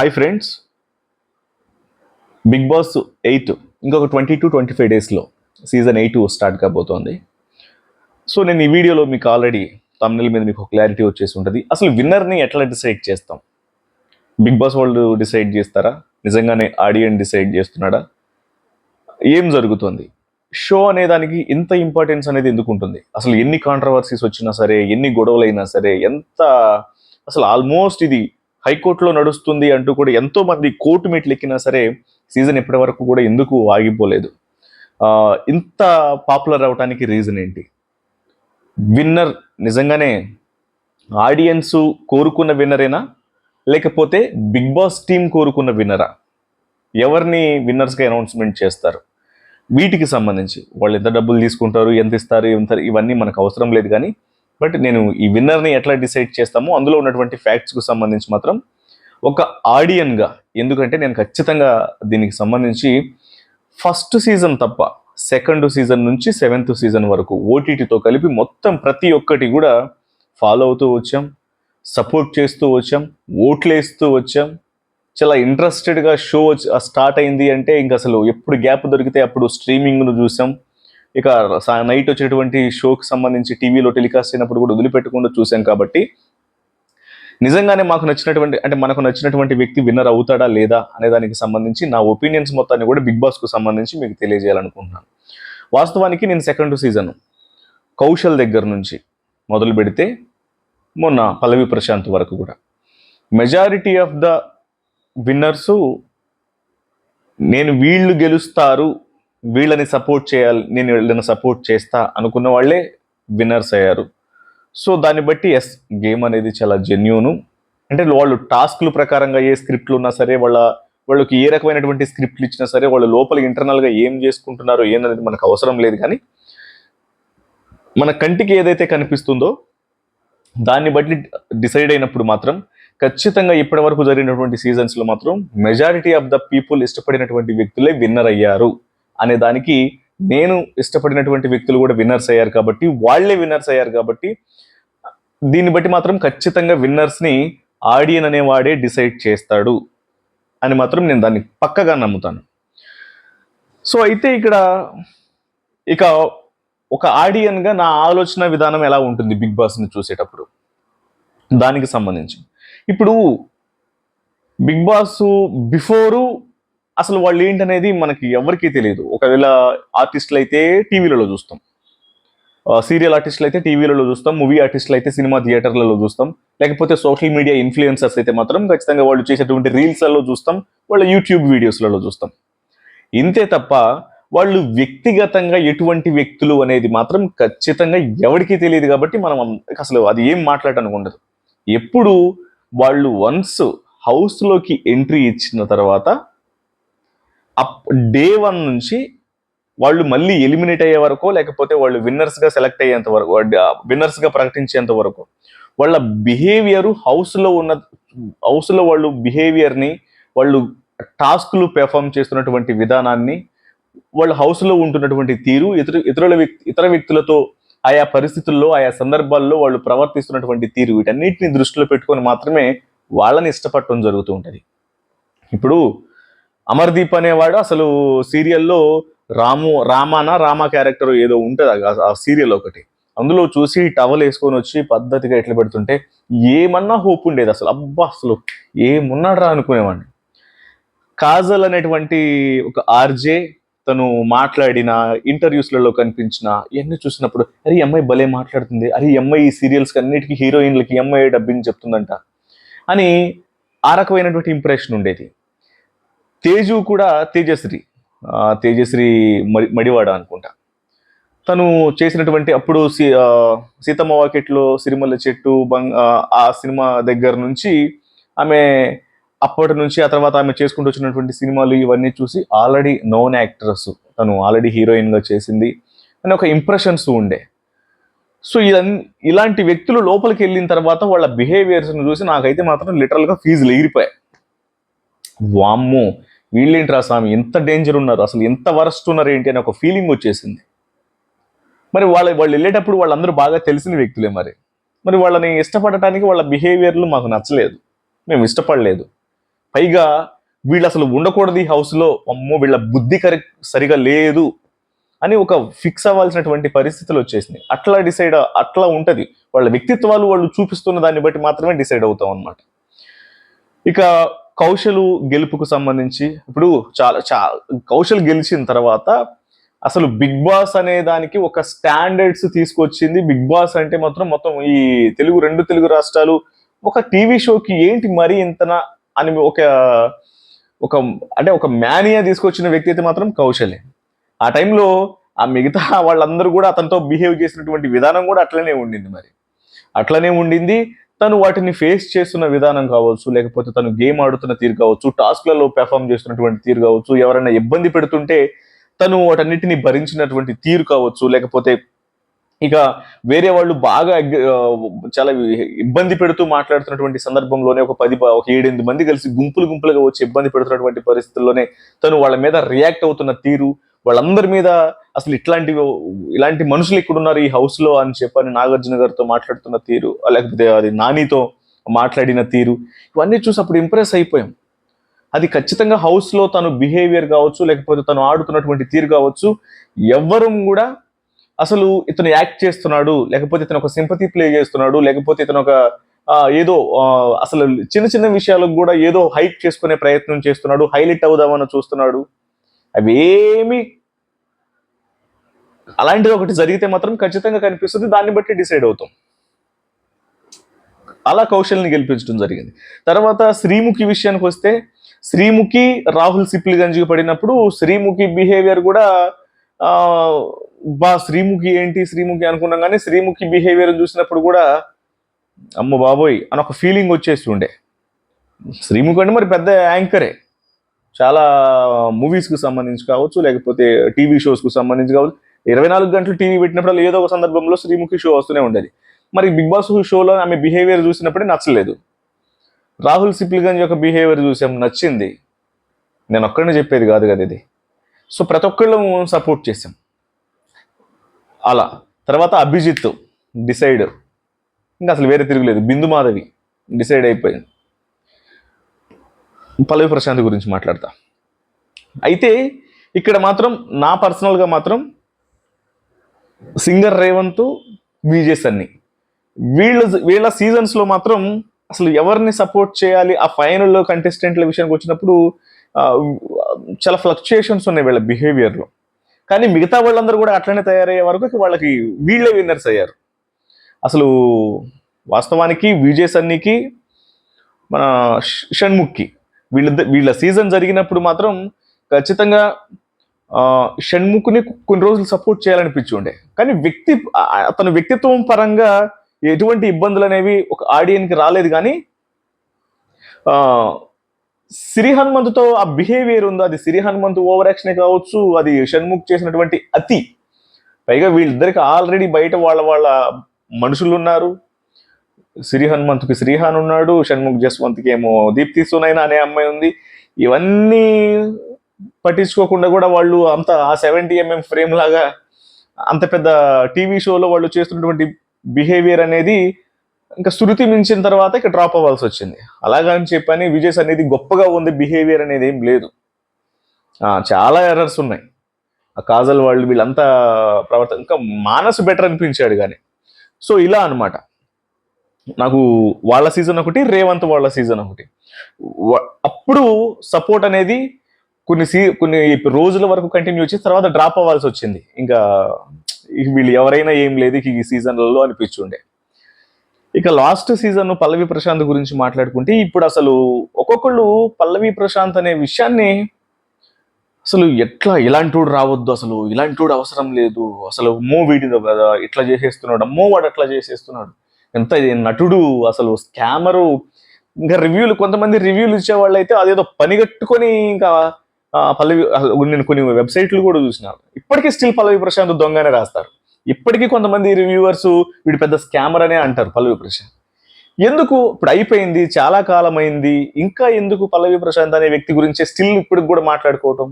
Hi friends big boss eight ఇంకొక twenty two twenty five డేస్లో season eight start కాబోతోంది. So నేను ఈ వీడియోలో మీకు ఆల్రెడీ తమిళ మీద మీకు క్లారిటీ వచ్చేసి ఉంటుంది. అసలు విన్నర్ని ఎట్లా డిసైడ్ చేస్తాం? బిగ్ బాస్ వాళ్ళు డిసైడ్ చేస్తారా? నిజంగానే ఆడియన్ డిసైడ్ చేస్తున్నాడా? ఏం జరుగుతుంది? షో అనే దానికి ఇంత ఇంపార్టెన్స్ అనేది ఎందుకు ఉంటుంది? అసలు ఎన్ని కాంట్రవర్సీస్ వచ్చినా సరే ఎన్ని గొడవలైనా సరే ఎంత అసలు ఆల్మోస్ట్ ఇది హైకోర్టులో నడుస్తుంది అంటూ కూడా ఎంతో మంది కోర్టు మెట్లు ఎక్కినా సరే సీజన్ ఇప్పటి వరకు కూడా ఎందుకు ఆగిపోలేదు. ఇంత పాపులర్ అవడానికి రీజన్ ఏంటి? విన్నర్ నిజంగానే ఆడియన్స్ కోరుకున్న విన్నరేనా లేకపోతే బిగ్ బాస్ టీం కోరుకున్న విన్నరా ఎవరిని విన్నర్స్గా అనౌన్స్మెంట్ చేస్తారు? వీటికి సంబంధించి వాళ్ళు ఎంత డబ్బులు తీసుకుంటారు ఎంత ఇస్తారు ఎంత ఇవన్నీ మనకు అవసరం లేదు కానీ బట్ నేను ఈ విన్నర్ని ఎట్లా డిసైడ్ చేస్తామో అందులో ఉన్నటువంటి ఫ్యాక్ట్స్కు సంబంధించి మాత్రం ఒక ఆడియన్గా ఎందుకంటే నేను ఖచ్చితంగా దీనికి సంబంధించి ఫస్ట్ సీజన్ తప్ప సెకండ్ సీజన్ నుంచి సెవెంత్ సీజన్ వరకు ఓటీటీతో కలిపి మొత్తం ప్రతి ఒక్కటి కూడా ఫాలో అవుతూ వచ్చాం సపోర్ట్ చేస్తూ వచ్చాం ఓట్లేస్తూ వచ్చాం. చాలా ఇంట్రెస్టెడ్గా షో స్టార్ట్ అయింది అంటే ఇంక అసలు ఎప్పుడు గ్యాప్ దొరికితే అప్పుడు స్ట్రీమింగ్ను చూసాం. ఇక నైట్ వచ్చేటువంటి షోకి సంబంధించి టీవీలో టెలికాస్ట్ అయినప్పుడు కూడా వదిలిపెట్టకుండా చూసాం కాబట్టి నిజంగానే మాకు నచ్చినటువంటి అంటే మనకు నచ్చినటువంటి వ్యక్తి విన్నర్ అవుతాడా లేదా అనే దానికి సంబంధించి నా ఒపీనియన్స్ మొత్తాన్ని కూడా బిగ్ బాస్కు సంబంధించి మీకు తెలియజేయాలనుకుంటున్నాను. వాస్తవానికి నేను సెకండ్ సీజన్ కౌశల్ దగ్గర నుంచి మొదలు పెడితే మొన్న పల్లవి ప్రశాంత్ వరకు కూడా. మెజారిటీ ఆఫ్ ద విన్నర్సు నేను వీళ్ళు గెలుస్తారు వీళ్ళని సపోర్ట్ చేయాలి నేను వీళ్ళని సపోర్ట్ చేస్తా అనుకున్న వాళ్ళే విన్నర్స్ అయ్యారు. సో దాన్ని బట్టి ఎస్ గేమ్ అనేది చాలా జెన్యూను అంటే వాళ్ళు టాస్క్లు ప్రకారంగా ఏ స్క్రిప్ట్లు ఉన్నా సరే వాళ్ళ వాళ్ళకి ఏ రకమైనటువంటి స్క్రిప్ట్లు ఇచ్చినా సరే వాళ్ళు లోపల ఇంటర్నల్గా ఏం చేసుకుంటున్నారో ఏందనేది మనకు అవసరం లేదు కానీ మన కంటికి ఏదైతే కనిపిస్తుందో దాన్ని బట్టి డిసైడ్ అయినప్పుడు మాత్రం ఖచ్చితంగా ఇప్పటి వరకు జరిగినటువంటి సీజన్స్లో మాత్రం మెజారిటీ ఆఫ్ ద పీపుల్ ఇష్టపడినటువంటి వ్యక్తులే విన్నర్ అయ్యారు. అనే దానికి నేను ఇష్టపడినటువంటి వ్యక్తులు కూడా విన్నర్స్ అయ్యారు కాబట్టి వాళ్ళే విన్నర్స్ అయ్యారు కాబట్టి దీన్ని బట్టి మాత్రం ఖచ్చితంగా విన్నర్స్ని ఆడియన్ అనేవాడే డిసైడ్ చేస్తాడు అని మాత్రం నేను దాన్ని పక్కగా నమ్ముతాను. సో అయితే ఇక్కడ ఇక ఒక ఆడియన్గా నా ఆలోచన విధానం ఎలా ఉంటుంది బిగ్ బాస్ని చూసేటప్పుడు? దానికి సంబంధించి. ఇప్పుడు బిగ్ బాస్ బిఫోరు అసలు వాళ్ళు ఏంటనేది మనకి ఎవరికీ తెలియదు. ఒకవేళ ఆర్టిస్టులు అయితే టీవీలలో చూస్తాం. సీరియల్ ఆర్టిస్టులు అయితే టీవీలలో చూస్తాం. మూవీ ఆర్టిస్టులు అయితే సినిమా థియేటర్లలో చూస్తాం. లేకపోతే సోషల్ మీడియా ఇన్ఫ్లుయెన్సర్స్ అయితే మాత్రం ఖచ్చితంగా వాళ్ళు చేసేటువంటి రీల్స్లలో చూస్తాం. వాళ్ళ యూట్యూబ్ వీడియోస్లలో చూస్తాం. ఇంతే తప్ప వాళ్ళు వ్యక్తిగతంగా ఎటువంటి వ్యక్తులు అనేది మాత్రం ఖచ్చితంగా ఎవరికీ తెలియదు కాబట్టి మనం అసలు అది ఏం మాట్లాడటానికి ఉండదు. ఎప్పుడు వాళ్ళు వన్స్ హౌస్లోకి ఎంట్రీ ఇచ్చిన తర్వాత అప్ డే వన్ నుంచి వాళ్ళు మళ్ళీ ఎలిమినేట్ అయ్యే వరకు లేకపోతే వాళ్ళు విన్నర్స్గా సెలెక్ట్ అయ్యేంత వరకు విన్నర్స్గా ప్రకటించేంత వరకు వాళ్ళ బిహేవియర్ హౌస్లో ఉన్న హౌస్లో వాళ్ళు బిహేవియర్ని వాళ్ళు టాస్క్లు పెర్ఫామ్ చేస్తున్నటువంటి విధానాన్ని వాళ్ళ హౌస్లో ఉంటున్నటువంటి తీరు ఇతర ఇతరుల వ్యక్తి ఇతర వ్యక్తులతో ఆయా పరిస్థితుల్లో ఆయా సందర్భాల్లో వాళ్ళు ప్రవర్తిస్తున్నటువంటి తీరు వీటన్నిటిని దృష్టిలో పెట్టుకొని మాత్రమే వాళ్ళని ఇష్టపడటం జరుగుతూ ఉంటుంది. ఇప్పుడు అమర్దీప్ అనేవాడు అసలు సీరియల్లో రాము రామానా రామా క్యారెక్టర్ ఏదో ఉంటుంది ఆ- ఆ సీరియల్ ఒకటి. అందులో చూసి టవల్ వేసుకొని వచ్చి పద్ధతిగా ఎట్లా పెడుతుంటే ఏమన్నా హోప్ ఉండేది అసలు. అబ్బా అసలు ఏమున్నాడు రా అనుకునేవాడిని. కాజల్ అనేటువంటి ఒక ఆర్జే తను మాట్లాడిన ఇంటర్వ్యూస్లలో కనిపించిన ఇవన్నీ చూసినప్పుడు అరే అమ్మాయి భలే మాట్లాడుతుంది. అరే ఈ అమ్మాయి ఈ సీరియల్స్కి అన్నిటికీ హీరోయిన్లకి ఎంఐ అమ్మాయి డబ్బింగ్ చెప్తుందంట అని ఆ రకమైనటువంటి ఇంప్రెషన్ ఉండేది. తేజు కూడా తేజశ్రీ. తేజశ్రీ మడి మడివాడ అనుకుంటా. తను చేసినటువంటి అప్పుడు సీ- సీతమ్మ వాకిట్లో సిరిమల్ల చెట్టు బంగ్ ఆ, సినిమా దగ్గర నుంచి ఆమె అప్పటి నుంచి ఆ తర్వాత ఆమె చేసుకుంటూ వచ్చినటువంటి సినిమాలు ఇవన్నీ చూసి ఆల్రెడీ నోన్ యాక్ట్రెస్ తను ఆల్రెడీ హీరోయిన్గా చేసింది అని ఒక ఇంప్రెషన్స్ ఉండే. సో ఇదన్ ఇలాంటి వ్యక్తులు లోపలికి వెళ్ళిన తర్వాత వాళ్ళ బిహేవియర్స్ని చూసి నాకైతే మాత్రం లిటరల్గా ఫీజులు ఎగిరిపోయాయి వామ్మో వీళ్ళేంట్రా స్వామి ఎంత డేంజర్ ఉన్నారు? అసలు ఎంత వరస్ట్ ఉన్నారు ఏంటి అని ఒక ఫీలింగ్ వచ్చేసింది. మరి వాళ్ళ వాళ్ళు వెళ్ళేటప్పుడు వాళ్ళందరూ బాగా తెలిసిన వ్యక్తులే మరి. మరి వాళ్ళని ఇష్టపడటానికి వాళ్ళ బిహేవియర్లు మాకు నచ్చలేదు. మేము ఇష్టపడలేదు. పైగా వీళ్ళు అసలు ఉండకూడదు ఈ హౌస్లో అమ్మో వీళ్ళ బుద్ధి కరి సరిగా లేదు అని ఒక ఫిక్స్ అవ్వాల్సినటువంటి పరిస్థితులు వచ్చేసినాయి. అట్లా డిసైడ్ అట్లా ఉంటుంది. వాళ్ళ వ్యక్తిత్వాలు వాళ్ళు చూపిస్తున్న దాన్ని బట్టి మాత్రమే డిసైడ్ అవుతాం అన్నమాట. ఇక కౌశలు గెలుపుకు సంబంధించి ఇప్పుడు చాలా చాలా కౌశల్ గెలిచిన తర్వాత అసలు బిగ్ బాస్ అనే దానికి ఒక స్టాండర్డ్స్ తీసుకొచ్చింది. బిగ్ బాస్ అంటే మాత్రం మొత్తం ఈ తెలుగు రెండు తెలుగు రాష్ట్రాలు ఒక టీవీ షోకి ఏంటి మరీ ఇంతన అని ఒక ఒక అంటే ఒక మ్యానియా తీసుకొచ్చిన వ్యక్తి అయితే మాత్రం కౌశలే. ఆ టైంలో ఆ మిగతా వాళ్ళందరూ కూడా అతనితో బిహేవ్ చేసినటువంటి విధానం కూడా అట్లనే ఉండింది మరి. అట్లనే ఉండింది. తను వాటిని ఫేస్ చేస్తున్న విధానం కావచ్చు లేకపోతే తను గేమ్ ఆడుతున్న తీరు కావచ్చు టాస్క్లలో పెర్ఫామ్ చేస్తున్నటువంటి తీరు కావచ్చు ఎవరైనా ఇబ్బంది పెడుతుంటే తను వాటన్నిటిని భరించినటువంటి తీరు కావచ్చు లేకపోతే ఇక వేరే వాళ్ళు బాగా చాలా ఇబ్బంది పెడుతూ మాట్లాడుతున్నటువంటి సందర్భంలోనే ఒక పది ఒక ఏడెనిమిది మంది కలిసి గుంపులు గుంపులుగా వచ్చి ఇబ్బంది పెడుతున్నటువంటి పరిస్థితుల్లోనే తను వాళ్ళ మీద రియాక్ట్ అవుతున్న తీరు వాళ్ళందరి మీద అసలు ఇట్లాంటి ఇలాంటి మనుషులు ఇక్కడున్నారు ఈ హౌస్లో అని చెప్పని నాగార్జున గారితో మాట్లాడుతున్న తీరు లేకపోతే అది నానితో మాట్లాడిన తీరు ఇవన్నీ చూసి అప్పుడు ఇంప్రెస్ అయిపోయాం. అది ఖచ్చితంగా హౌస్లో తను బిహేవియర్ కావచ్చు లేకపోతే తను ఆడుతున్నటువంటి తీరు కావచ్చు ఎవ్వరూ కూడా అసలు ఇతను యాక్ట్ చేస్తున్నాడు లేకపోతే ఇతను ఒక సింపతి ప్లే చేస్తున్నాడు లేకపోతే ఇతను ఒక ఏదో అసలు చిన్న చిన్న విషయాలకు కూడా ఏదో హైక్ చేసుకునే ప్రయత్నం చేస్తున్నాడు హైలైట్ అవుదామని చూస్తున్నాడు. అవేమి అలాంటిది ఒకటి జరిగితే మాత్రం ఖచ్చితంగా కనిపిస్తుంది. దాన్ని బట్టి డిసైడ్ అవుతాం. అలా కౌశల్ని గెలిపించడం జరిగింది. తర్వాత శ్రీముఖి విషయానికి వస్తే శ్రీముఖి రాహుల్ సిప్లి గంజికి పడినప్పుడు శ్రీముఖి బిహేవియర్ కూడా బా శ్రీముఖి ఏంటి శ్రీముఖి అనుకున్నాం కానీ శ్రీముఖి బిహేవియర్ చూసినప్పుడు కూడా అమ్మ బాబోయ్ అని ఒక ఫీలింగ్ వచ్చేసి ఉండే శ్రీముఖి అంటే మరి పెద్ద యాంకరే. చాలా మూవీస్కి సంబంధించి కావచ్చు లేకపోతే టీవీ షోస్కు సంబంధించి కావచ్చు ఇరవై నాలుగు గంటలు టీవీ పెట్టినప్పుడు ఏదో ఒక సందర్భంలో శ్రీముఖి షో వస్తూనే ఉండేది. మరి బిగ్ బాస్ షోలో ఆమె బిహేవియర్ చూసినప్పుడే నచ్చలేదు. రాహుల్ సిప్లిగంజ్ యొక్క బిహేవియర్ చూసాం నచ్చింది. నేను ఒక్కడిని చెప్పేది కాదు కదా ఇది. సో ప్రతి ఒక్కళ్ళు సపోర్ట్ చేసాం అలా. తర్వాత అభిజిత్ డిసైడ్. ఇంకా అసలు వేరే తిరుగులేదు. బిందు మాధవి డిసైడ్ అయిపోయింది. పల్లవి ప్రశాంత్ గురించి మాట్లాడతా. అయితే ఇక్కడ మాత్రం నా పర్సనల్గా మాత్రం సింగర్ రేవంత్ విజయ్ సన్ని వీళ్ళ వీళ్ళ సీజన్స్లో మాత్రం అసలు ఎవరిని సపోర్ట్ చేయాలి? ఆ ఫైనల్లో కంటెస్టెంట్ల విషయానికి వచ్చినప్పుడు చాలా ఫ్లక్చుయేషన్స్ ఉన్నాయి వీళ్ళ బిహేవియర్లో కానీ మిగతా వాళ్ళందరూ కూడా అట్లనే తయారయ్యే వరకు వాళ్ళకి వీళ్ళే విన్నర్స్ అయ్యారు. అసలు వాస్తవానికి విజయ్ సన్నికి మన షణ్ముఖ్కి వీళ్ళ వీళ్ళ సీజన్ జరిగినప్పుడు మాత్రం ఖచ్చితంగా షణ్ముఖుని షణ్ముఖ్ని కొన్ని రోజులు సపోర్ట్ చేయాలనిపించి ఉండే కానీ వ్యక్తి అతని వ్యక్తిత్వం పరంగా ఎటువంటి ఇబ్బందులు అనేవి ఒక ఆడియన్కి రాలేదు కానీ సిరి హనుమంతుతో ఆ బిహేవియర్ ఉందో అది సిరి హనుమంతు ఓవర్ యాక్షన్ కావచ్చు అది షణ్ముఖ్ చేసినటువంటి అతి. పైగా వీళ్ళిద్దరికి ఆల్రెడీ బయట వాళ్ళ వాళ్ళ మనుషులు ఉన్నారు శ్రీ హనుమంతుకి శ్రీహాన్ ఉన్నాడు షణ్ముఖ్ జస్వంత్కి ఏమో దీప్తి సునైనా అనే అమ్మాయి ఉంది. ఇవన్నీ పట్టించుకోకుండా కూడా వాళ్ళు అంత ఆ సెవెంటీ ఎంఎం ఫ్రేమ్ లాగా అంత పెద్ద టీవీ షోలో వాళ్ళు చేస్తున్నటువంటి బిహేవియర్ అనేది ఇంకా శృతి మించిన తర్వాత ఇక డ్రాప్ అవ్వాల్సి వచ్చింది. అలాగని చెప్పని విజయస్ అనేది గొప్పగా ఉంది బిహేవియర్ అనేది ఏం లేదు. చాలా ఎర్రర్స్ ఉన్నాయి. ఆ కాజల్ వాళ్ళు వీళ్ళంతా ప్రవర్తన ఇంకా మానస్ బెటర్ అనిపించాడు కానీ. సో ఇలా అన్నమాట. నాకు వాళ్ళ సీజన్ ఒకటి రేవంత్ వాళ్ళ సీజన్ ఒకటి. అప్పుడు సపోర్ట్ అనేది కొన్ని సీ కొన్ని రోజుల వరకు కంటిన్యూ వచ్చి తర్వాత డ్రాప్ అవ్వాల్సి వచ్చింది. ఇంకా వీళ్ళు ఎవరైనా ఏం లేదు ఈ సీజన్లలో అనిపించుండే. ఇక లాస్ట్ సీజన్ పల్లవి ప్రశాంత్ గురించి మాట్లాడుకుంటే ఇప్పుడు అసలు ఒక్కొక్కళ్ళు పల్లవి ప్రశాంత్ అనే విషయాన్ని అసలు ఎట్లా ఇలాంటోడు రావద్దు అసలు ఇలాంటివాడు అవసరం లేదు. అసలు మో వీడిదో కదా ఇట్లా చేసేస్తున్నాడు అమ్మో వాడు అట్లా చేసేస్తున్నాడు. ఎంత ఇది నటుడు అసలు స్కామరు. ఇంకా రివ్యూలు కొంతమంది రివ్యూలు ఇచ్చే వాళ్ళు అయితే అదేదో పని కట్టుకొని ఇంకా పల్లవి నేను కొన్ని వెబ్సైట్లు కూడా చూసినాను ఇప్పటికీ స్టిల్ పల్లవి ప్రశాంత్ దొంగనే రాస్తారు. ఇప్పటికీ కొంతమంది రివ్యూవర్స్ వీడు పెద్ద స్కామర్ అనే అంటారు పల్లవి ప్రశాంత్. ఎందుకు? ఇప్పుడు అయిపోయింది చాలా కాలం అయింది ఇంకా ఎందుకు పల్లవి ప్రశాంత్ అనే వ్యక్తి గురించి స్టిల్ ఇప్పటికి కూడా మాట్లాడుకోవటం?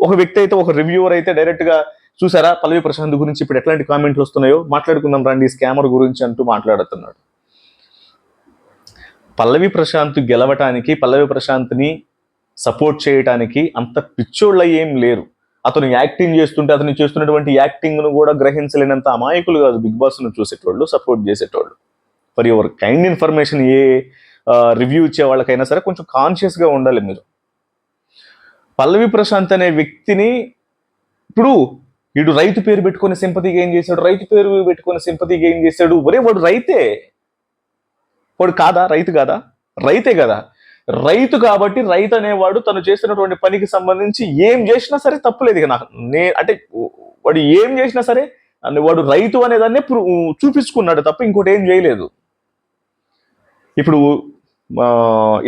ఒక వ్యక్తి అయితే ఒక రివ్యూవర్ అయితే డైరెక్ట్గా చూసారా పల్లవి ప్రశాంత్ గురించి ఇప్పుడు ఎట్లాంటి కామెంట్లు వస్తున్నాయో? మాట్లాడుకుందాం రండి స్కామర్ గురించి అంటూ మాట్లాడుతున్నాడు. పల్లవి ప్రశాంత్ గెలవటానికి పల్లవి ప్రశాంత్ని సపోర్ట్ చేయటానికి అంత పిచ్చోళ్ళ ఏం లేరు. అతను యాక్టింగ్ చేస్తుంటే అతను చేస్తున్నటువంటి యాక్టింగ్ను కూడా గ్రహించలేనంత అమాయకులు కాదు. బిగ్ బాస్ను చూసేటోళ్ళు సపోర్ట్ చేసేటోళ్ళు. For your kind information a review ఇచ్చే వాళ్ళకైనా సరే కొంచెం కాన్షియస్గా ఉండాలి మీరు. పల్లవి ప్రశాంత్ అనే వ్యక్తిని ఇప్పుడు వీడు రైతు పేరు పెట్టుకుని సింపతి గెయిన్ చేశాడు రైతు పేరు పెట్టుకుని సింపతి గెయిన్ చేశాడు. ఒరే వాడు రైతే? వాడు కాదా? రైతు కాదా? రైతే కదా. రైతు కాబట్టి రైతు అనేవాడు తను చేసినటువంటి పనికి సంబంధించి ఏం చేసినా సరే తప్పులేదు ఇక నాకు. నే అంటే వాడు ఏం చేసినా సరే వాడు రైతు అనేదాన్ని చూపించుకున్నాడు తప్ప ఇంకోటి ఏం చేయలేదు. ఇప్పుడు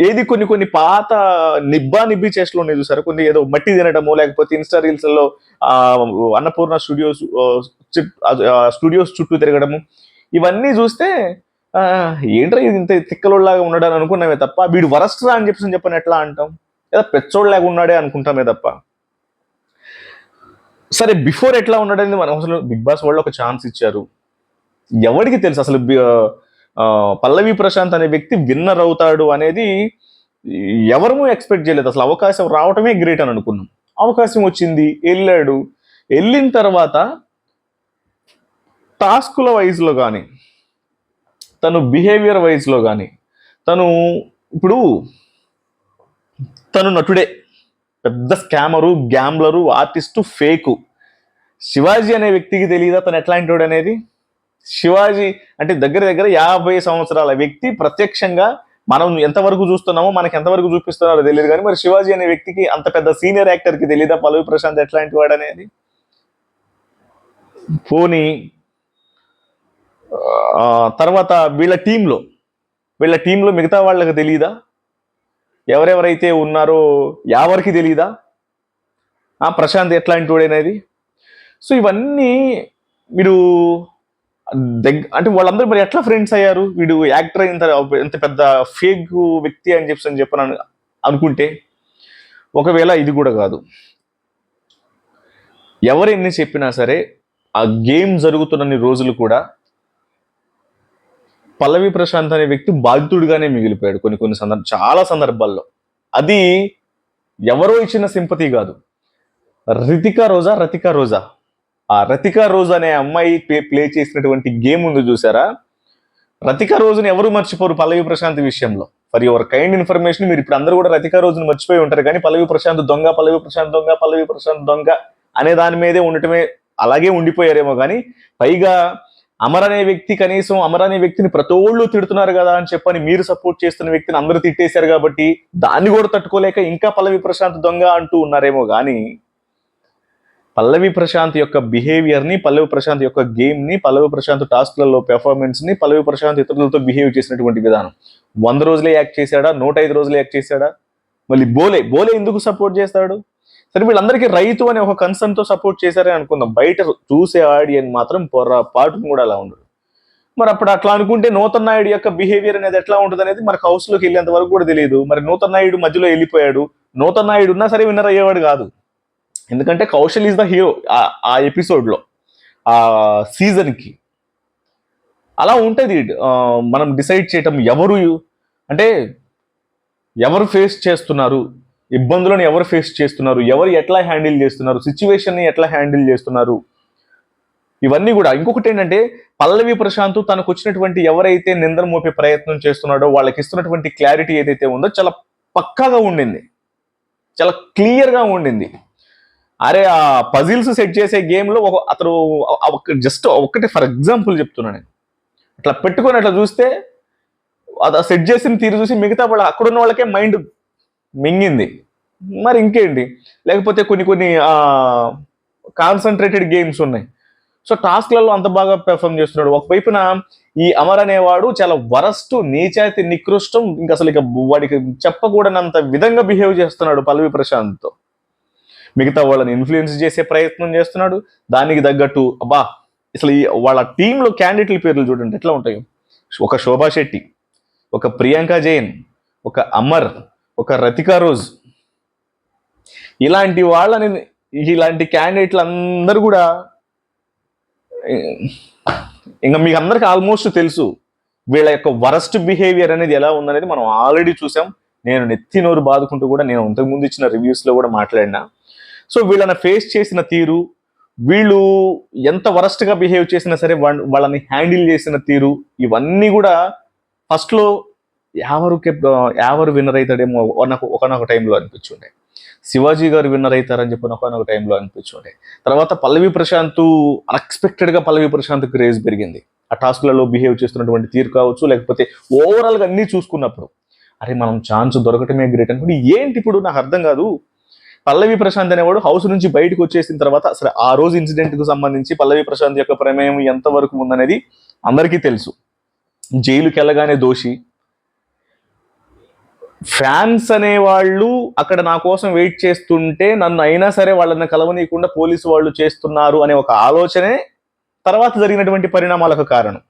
ఏది కొన్ని కొన్ని పాత నిబ్బా నిబ్బి చేష్టలు ఉన్నాయి చూసారు? కొన్ని ఏదో మట్టి తినడము లేకపోతే ఇన్స్టా రీల్స్లో ఆ, అన్నపూర్ణ స్టూడియోస్ స్టూడియోస్ చుట్టూ తిరగడము. ఇవన్నీ చూస్తే ఏంట్రా ఇది ఇంత తిక్కలోళ్ళలాగా ఉన్నాడని అనుకున్నామే తప్ప వీడు వరస్ట్రా అని చెప్పి చెప్పని ఎట్లా అంటాం? లేదా పెచ్చోళ్ళలాగా ఉన్నాడే అనుకుంటామే తప్ప. సరే బిఫోర్ ఎట్లా ఉన్నాడని మనం అసలు బిగ్ బాస్ వాళ్ళు ఒక ఛాన్స్ ఇచ్చారు. ఎవరికి తెలుసు? అసలు పల్లవి ప్రశాంత్ అనే వ్యక్తి విన్నర్ అవుతాడు అనేది ఎవరము ఎక్స్పెక్ట్ చేయలేదు. అసలు అవకాశం రావటమే గ్రేట్ అని అనుకున్నాం. అవకాశం వచ్చింది వెళ్ళాడు. వెళ్ళిన తర్వాత టాస్కుల వైజ్లో కానీ తను బిహేవియర్ వైజ్లో కానీ తను ఇప్పుడు తను నటుడే. పెద్ద scammer gambler artist fake. Shivaji అనే వ్యక్తికి తెలియదా తను ఎట్లాంటి వాడు అనేది? శివాజీ అంటే దగ్గర దగ్గర యాభై సంవత్సరాల వ్యక్తి ప్రత్యక్షంగా మనం ఎంతవరకు చూస్తున్నామో మనకి ఎంతవరకు చూపిస్తున్నారో తెలియదు కానీ మరి శివాజీ అనే వ్యక్తికి అంత పెద్ద సీనియర్ యాక్టర్కి తెలియదా పల్లవి ప్రశాంత్ ఎట్లాంటి వాడు అనేది పోనీ తర్వాత వీళ్ళ టీంలో వీళ్ళ టీంలో మిగతా వాళ్ళకి తెలియదా ఎవరెవరైతే ఉన్నారో ఎవరికి తెలియదా ఆ ప్రశాంత్ ఎట్లాంటి వాడనేది? సో ఇవన్నీ మీరు దగ్గ అంటే వాళ్ళందరూ మరి ఎట్లా ఫ్రెండ్స్ అయ్యారు? వీడు యాక్టర్ ఇంత ఇంత పెద్ద ఫేక్ వ్యక్తి అని చెప్పి అని చెప్పని అనుకుంటే ఒకవేళ ఇది కూడా కాదు. ఎవరు ఎన్ని చెప్పినా సరే ఆ గేమ్ జరుగుతున్నన్ని రోజులు కూడా పల్లవి ప్రశాంత్ అనే వ్యక్తి బాధితుడిగానే మిగిలిపోయాడు కొన్ని కొన్ని సందర్భ చాలా సందర్భాల్లో. అది ఎవరో ఇచ్చిన సింపతి కాదు. రితికా రోజా రతికా రోజా. ఆ రతికా రోజు అనే అమ్మాయి ప్లే ప్లే చేసినటువంటి గేమ్ ఉంది చూసారా? రతికా రోజుని ఎవరు మర్చిపోరు పల్లవి ప్రశాంత్ విషయంలో. ఫర్ యువర్ కైండ్ ఇన్ఫర్మేషన్ మీరు ఇప్పుడు అందరూ కూడా రతికా రోజుని మర్చిపోయి ఉంటారు కానీ పల్లవి ప్రశాంత్ దొంగ పల్లవి ప్రశాంత్ దొంగ పల్లవి ప్రశాంత్ దొంగ అనే దాని మీదే ఉండటమే అలాగే ఉండిపోయారేమో కానీ పైగా అమర్ అనే వ్యక్తి కనీసం అమర్ అనే వ్యక్తిని ప్రతోళ్ళు తిడుతున్నారు కదా అని చెప్పని మీరు సపోర్ట్ చేస్తున్న వ్యక్తిని అందరూ తిట్టేశారు కాబట్టి దాన్ని కూడా తట్టుకోలేక ఇంకా పల్లవి ప్రశాంత్ దొంగ అంటూ ఉన్నారేమో కానీ పల్లవి ప్రశాంత్ యొక్క బిహేవియర్ని పల్లవి ప్రశాంత్ యొక్క గేమ్ని పల్లవి ప్రశాంత్ టాస్క్లలో పెర్ఫార్మెన్స్ని పల్లవి ప్రశాంత్ ఇతరులతో బిహేవ్ చేసినటువంటి విధానం. వంద రోజులే యాక్ట్ చేశాడా? నూట ఐదు రోజులే యాక్ట్ చేశాడా? మళ్ళీ బోలే బోలే ఎందుకు సపోర్ట్ చేస్తాడు? సరే వీళ్ళందరికీ రైతు అనే ఒక కన్సర్న్తో సపోర్ట్ చేశారే అనుకుందాం. బయట చూసే ఆడియన్ మాత్రం పొరపాటును కూడా అలా ఉండదు. మరి అప్పుడు అట్లా అనుకుంటే నూతన్ నాయుడు యొక్క బిహేవియర్ అనేది ఎట్లా ఉంటుంది అనేది మనకు హౌస్లోకి వెళ్ళేంత వరకు కూడా తెలియదు. మరి నూతన్ నాయుడు మధ్యలో వెళ్ళిపోయాడు. నూతన్ నాయుడు ఉన్నా సరే విన్నర్ అయ్యేవాడు కాదు. ఎందుకంటే కౌశల్ ఈజ్ ద హీరో ఆ ఎపిసోడ్లో ఆ సీజన్కి అలా ఉంటుంది మనం డిసైడ్ చేయటం ఎవరు అంటే ఎవరు ఫేస్ చేస్తున్నారు ఇబ్బందులను ఎవరు ఫేస్ చేస్తున్నారు ఎవరు ఎట్లా హ్యాండిల్ చేస్తున్నారు సిచ్యువేషన్ని ఎట్లా హ్యాండిల్ చేస్తున్నారు ఇవన్నీ కూడా. ఇంకొకటి ఏంటంటే పల్లవి ప్రశాంత్ తనకు వచ్చినటువంటి ఎవరైతే నిందన మోపే ప్రయత్నం చేస్తున్నాడో వాళ్ళకి ఇస్తున్నటువంటి క్లారిటీ ఏదైతే ఉందో చాలా పక్కాగా ఉండింది. చాలా క్లియర్గా ఉండింది. అరే ఆ పజిల్స్ సెట్ చేసే గేమ్లో ఒక అతను జస్ట్ ఒకటి ఫర్ ఎగ్జాంపుల్ చెప్తున్నా నేను. అట్లా పెట్టుకొని అట్లా చూస్తే అది సెట్ చేసిన తీరు చూసి మిగతా వాళ్ళ అక్కడున్న వాళ్ళకే మైండ్ మింగింది. మరి ఇంకేంటి? లేకపోతే కొన్ని కొన్ని కాన్సన్ట్రేటెడ్ గేమ్స్ ఉన్నాయి. సో టాస్క్లలో అంత బాగా పెర్ఫామ్ చేస్తున్నాడు. ఒకవైపున ఈ అమర్ అనేవాడు చాలా వరస్ట్ నీచాతి నికృష్టం ఇంకా అసలు ఇక వాడికి చెప్పకూడనంత విధంగా బిహేవ్ చేస్తున్నాడు పల్లవి ప్రశాంత్తో. మిగతా వాళ్ళని ఇన్ఫ్లుయెన్స్ చేసే ప్రయత్నం చేస్తున్నాడు. దానికి తగ్గట్టు అబ్బా అసలు ఈ వాళ్ళ టీంలో క్యాండిడేట్ల పేర్లు చూడండి ఎట్లా ఉంటాయి. ఒక శోభా శెట్టి ఒక ప్రియాంక జైన్ ఒక అమర్ ఒక రతికా రోజ్. ఇలాంటి వాళ్ళని ఇలాంటి క్యాండిడేట్లు అందరూ కూడా ఇంకా మీకు అందరికి ఆల్మోస్ట్ తెలుసు వీళ్ళ యొక్క వరస్ట్ బిహేవియర్ అనేది ఎలా ఉందనేది మనం ఆల్రెడీ చూసాం. నేను నెత్తి నోరు బాదుకుంటూ కూడా నేను ఇంతకుముందు ఇచ్చిన రివ్యూస్లో కూడా మాట్లాడినా. సో వీళ్ళని ఫేస్ చేసిన తీరు వీళ్ళు ఎంత వరస్ట్గా బిహేవ్ చేసినా సరే వాళ్ళ- వాళ్ళని హ్యాండిల్ చేసిన తీరు ఇవన్నీ కూడా ఫస్ట్లో ఎవరు ఎవరు విన్నర్ అవుతాడేమో నాకు ఒకనొక టైంలో అనిపించుండే. శివాజీ గారు విన్నర్ అవుతారని చెప్పి ఒకనొక టైంలో అనిపించుండే. తర్వాత పల్లవి ప్రశాంత్ అన్ఎక్స్పెక్టెడ్గా పల్లవి ప్రశాంత్ క్రేజ్ పెరిగింది. ఆ టాస్క్లలో బిహేవ్ చేస్తున్నటువంటి తీరు కావచ్చు లేకపోతే ఓవరాల్గా అన్నీ చూసుకున్నప్పుడు అరే మనం ఛాన్స్ దొరకటమే గ్రేట్ అనుకుంటే ఏంటి ఇప్పుడు? నాకు అర్థం కాదు. పల్లవి ప్రశాంత్ అనేవాడు హౌస్ నుంచి బయటకు వచ్చేసిన తర్వాత అసలు ఆ రోజు ఇన్సిడెంట్కు సంబంధించి పల్లవి ప్రశాంత్ యొక్క ప్రమేయం ఎంతవరకు ఉందనేది అందరికీ తెలుసు. జైలుకి వెళ్ళగానే దోషి. ఫ్యాన్స్ అనేవాళ్ళు అక్కడ నా కోసం వెయిట్ చేస్తుంటే నన్ను అయినా సరే వాళ్ళని కలవనీయకుండా పోలీసు వాళ్ళు చేస్తున్నారు అనే ఒక ఆలోచనే తర్వాత జరిగినటువంటి పరిణామాలకు కారణం.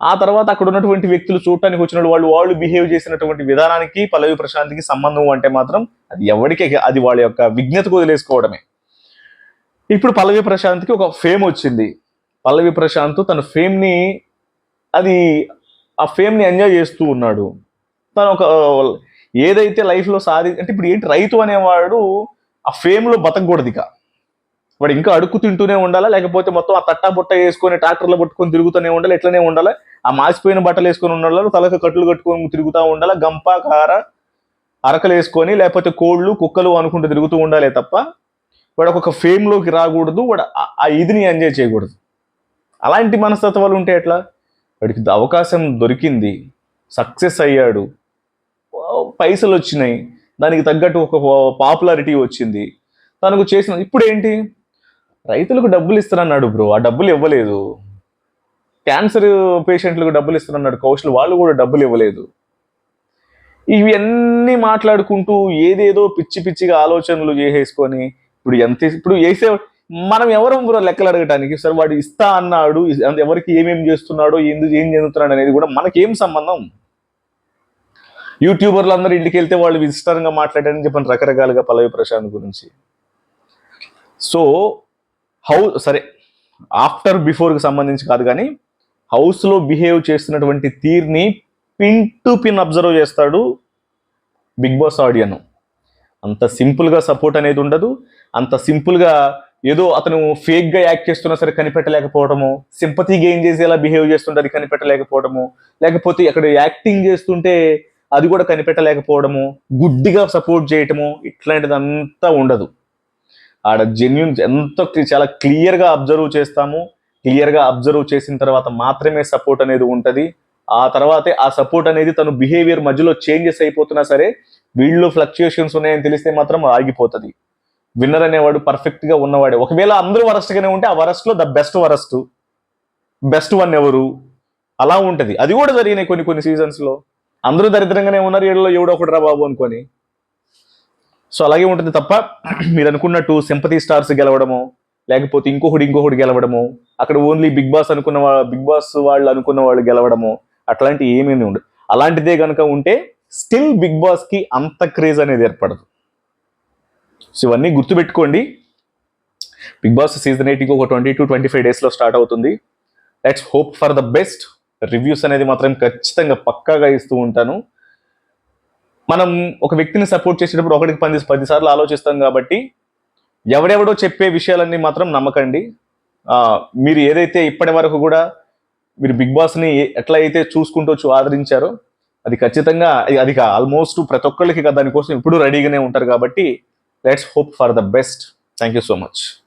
ఆ తర్వాత అక్కడ ఉన్నటువంటి వ్యక్తులు చూడటానికి వచ్చిన వాళ్ళు వాళ్ళు బిహేవ్ చేసినటువంటి విధానానికి పల్లవి ప్రశాంత్కి సంబంధం అంటే మాత్రం అది ఎవరికి అది వాళ్ళ యొక్క విజ్ఞతకు వదిలేసుకోవడమే. ఇప్పుడు పల్లవి ప్రశాంత్కి ఒక ఫేమ్ వచ్చింది. పల్లవి ప్రశాంత్ తన ఫేమ్ని అది ఆ ఫేమ్ని ఎంజాయ్ చేస్తూ ఉన్నాడు. తను ఒక ఏదైతే లైఫ్లో సాధి అంటే ఇప్పుడు ఏంటి రైతు అనేవాడు ఆ ఫేమ్లో బతకూడదు ఇక. వాడు ఇంకా అడుక్కు తింటూనే ఉండాలా? లేకపోతే మొత్తం ఆ తట్టా బుట్ట వేసుకొని ట్రాక్టర్లో పట్టుకొని తిరుగుతూనే ఉండాలి? ఎట్లనే ఉండాలి? ఆ మాసిపోయిన బట్టలు వేసుకొని ఉండాలి? తలకు కట్లు కట్టుకొని తిరుగుతూ ఉండాలి? గంప కార అరకలు వేసుకొని లేకపోతే కోళ్ళు కుక్కలు అనుకుంటూ తిరుగుతూ ఉండాలి తప్ప వాడు ఒక ఫేమ్లోకి రాకూడదు. వాడు ఆ- ఆ ఇదిని ఎంజాయ్ చేయకూడదు. అలాంటి మనస్తత్వాలు ఉంటే ఎట్లా? వాడికి అవకాశం దొరికింది. సక్సెస్ అయ్యాడు. పైసలు వచ్చినాయి దానికి తగ్గట్టు ఒక పాపులారిటీ వచ్చింది. తనకు చేసిన ఇప్పుడు ఏంటి రైతులకు డబ్బులు ఇస్తానన్నాడు బ్రో. ఆ డబ్బులు ఇవ్వలేదు. క్యాన్సర్ పేషెంట్లకు డబ్బులు ఇస్తానన్నాడు. కౌశల్ వాళ్ళు కూడా డబ్బులు ఇవ్వలేదు. ఇవన్నీ మాట్లాడుకుంటూ ఏదేదో పిచ్చి పిచ్చిగా ఆలోచనలు చేసేసుకొని ఇప్పుడు ఎంత ఇప్పుడు వేసే మనం ఎవరం బ్రో లెక్కలు అడగటానికి? సరే వాడు ఇస్తా అన్నాడు. ఎవరికి ఏమేం చేస్తున్నాడో ఎందుకు ఏం చెందుతున్నాడు అనేది కూడా మనకేం సంబంధం? యూట్యూబర్లు అందరూ ఇంటికి వెళ్తే వాళ్ళు విస్తారంగా మాట్లాడారని చెప్పని రకరకాలుగా పల్లవి ప్రశాంత్ గురించి. సో హౌ సరే ఆఫ్టర్ బిఫోర్కి సంబంధించి కాదు కానీ హౌస్లో బిహేవ్ చేస్తున్నటువంటి తీర్ని పిన్ టు పిన్ అబ్జర్వ్ చేస్తాడు బిగ్ బాస్ ఆడియన్. అంత సింపుల్గా సపోర్ట్ అనేది ఉండదు. అంత సింపుల్గా ఏదో అతను ఫేక్గా యాక్ట్ చేస్తున్నా సరే కనిపెట్టలేకపోవడము సింపతి గెయిన్ చేసేలా బిహేవ్ చేస్తుంటే అది కనిపెట్టలేకపోవడము లేకపోతే అక్కడ యాక్టింగ్ చేస్తుంటే అది కూడా కనిపెట్టలేకపోవడము గుడ్డిగా సపోర్ట్ చేయటము ఇట్లాంటిదంతా ఉండదు. ఆడ జెన్యున్ ఎంత చాలా క్లియర్గా అబ్జర్వ్ చేస్తాము. క్లియర్గా అబ్జర్వ్ చేసిన తర్వాత మాత్రమే సపోర్ట్ అనేది ఉంటుంది. ఆ తర్వాతే ఆ సపోర్ట్ అనేది తను బిహేవియర్ మధ్యలో చేంజెస్ అయిపోతున్నా సరే వీళ్ళు ఫ్లక్చుయేషన్స్ ఉన్నాయని తెలిస్తే మాత్రం ఆగిపోతుంది. విన్నర్ అనేవాడు పర్ఫెక్ట్గా ఉన్నవాడే. ఒకవేళ అందరూ వరస్ట్గానే ఉంటే ఆ వరస్ట్లో the best worst. Best one ఎవరు? అలా ఉంటుంది. అది కూడా జరిగినాయి కొన్ని కొన్ని సీజన్స్లో అందరూ దరిద్రంగానే ఉన్నారు ఏడులో ఎవడో ఒకటి రా బాబు అనుకొని. సో అలాగే ఉంటుంది తప్ప మీరు అనుకున్నట్టు సింపతి స్టార్స్ గెలవడము లేకపోతే ఇంకొకటి ఇంకొకటి గెలవడము అక్కడ ఓన్లీ బిగ్ బాస్ అనుకున్న బిగ్ బాస్ వాళ్ళు అనుకున్న వాళ్ళు గెలవడము అట్లాంటి ఏమేమి ఉండదు. అలాంటిదే కనుక ఉంటే స్టిల్ బిగ్ బాస్కి అంత క్రేజ్ అనేది ఏర్పడదు. సో ఇవన్నీ గుర్తుపెట్టుకోండి. బిగ్ బాస్ సీజన్ ఎయిట్ ఒక ట్వంటీ టు ట్వంటీ ఫైవ్ డేస్లో స్టార్ట్ అవుతుంది. Let's hope for the best reviews అనేది మాత్రం ఖచ్చితంగా పక్కాగా ఇస్తూ ఉంటాను. మనం ఒక వ్యక్తిని సపోర్ట్ చేసేటప్పుడు ఒకటికి పది పదిసార్లు ఆలోచిస్తాం కాబట్టి ఎవడెవడో చెప్పే విషయాలన్నీ మాత్రం నమ్మకండి. మీరు ఏదైతే ఇప్పటి వరకు కూడా మీరు బిగ్ బాస్ని ఎట్లా అయితే చూసుకుంటూ చూ- ఆదరించారో అది ఖచ్చితంగా అది- ఆల్మోస్ట్ ప్రతి ఒక్కరికి దానికోసం ఇప్పుడు రెడీగానే ఉంటారు కాబట్టి let's hope for the best. Thank you so much.